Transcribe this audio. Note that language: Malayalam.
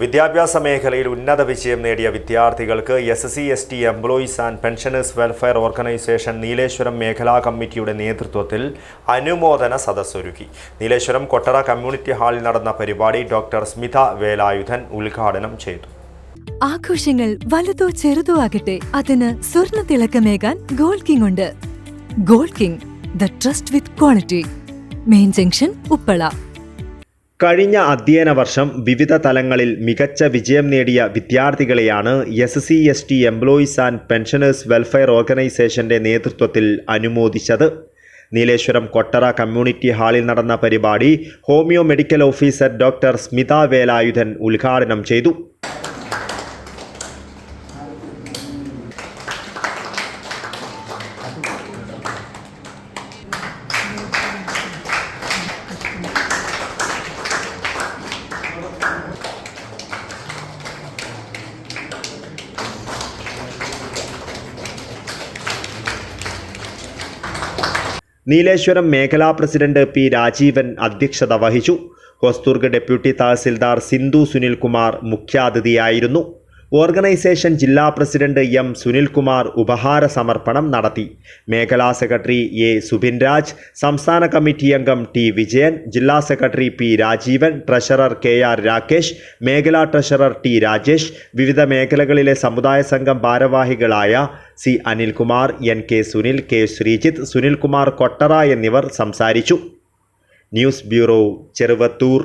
വിദ്യാഭ്യാസ മേഖലയിൽ ഉന്നത വിജയം നേടിയ വിദ്യാർത്ഥികൾക്ക് S C S T employees and pensioners welfare organisation Nileshwaram മേഖലാ കമ്മിറ്റിയുടെ നേതൃത്വത്തിൽ അനുമോദന സദസ്സൊരുക്കി. നീലേശ്വരം കൊട്ടറ കമ്മ്യൂണിറ്റി ഹാളിൽ നടന്ന പരിപാടി ഡോക്ടർ സ്മിത വേലായുധൻ ഉദ്ഘാടനം ചെയ്തു. ആഘോഷങ്ങൾ വലുതോ ചെറുതോ ആകട്ടെ അതിന് സ്വർണ തിളക്കമേകാൻ ഗോൾഡ് കിങ് ഉണ്ട്. Gold King the trust with quality main junction Uppala കഴിഞ്ഞ അധ്യയന വർഷം വിവിധ തലങ്ങളിൽ മികച്ച വിജയം നേടിയ വിദ്യാർത്ഥികളെയാണ് S C S T employees and pensioners welfare ഓർഗനൈസേഷന്റെ നേതൃത്വത്തിൽ അനുമോദിച്ചത്. നീലേശ്വരം കൊട്ടറ കമ്മ്യൂണിറ്റി ഹാളിൽ നടന്ന പരിപാടി homeo medical officer doctor Smitha Velayudhan ഉദ്ഘാടനം ചെയ്തു. നീലേശ്വരം മേഖലാ പ്രസിഡന്റ് പി രാജീവൻ അധ്യക്ഷത വഹിച്ചു. ഹോസ്ദുർഗ് ഡെപ്യൂട്ടി തഹസിൽദാർ സിന്ധു സുനിൽകുമാർ മുഖ്യാതിഥിയായിരുന്നു. ഓർഗനൈസേഷൻ ജില്ലാ പ്രസിഡന്റ് എം സുനിൽകുമാർ ഉപഹാര സമർപ്പണം നടത്തി. മേഖലാ സെക്രട്ടറി എ സുബിൻരാജ് സംസ്ഥാന കമ്മിറ്റി അംഗം ടി വിജയൻ ജില്ലാ secretary P Rajeevan treasurer K R Rakesh മേഖലാ ട്രഷറർ ടി രാജേഷ് വിവിധ മേഖലകളിലെ സമുദായ സംഘം ഭാരവാഹികളായ C Anilkumar N K Sunil K Sreejith Sunilkumar Kottara എന്നിവർ സംസാരിച്ചു. News bureau Cheruvathur.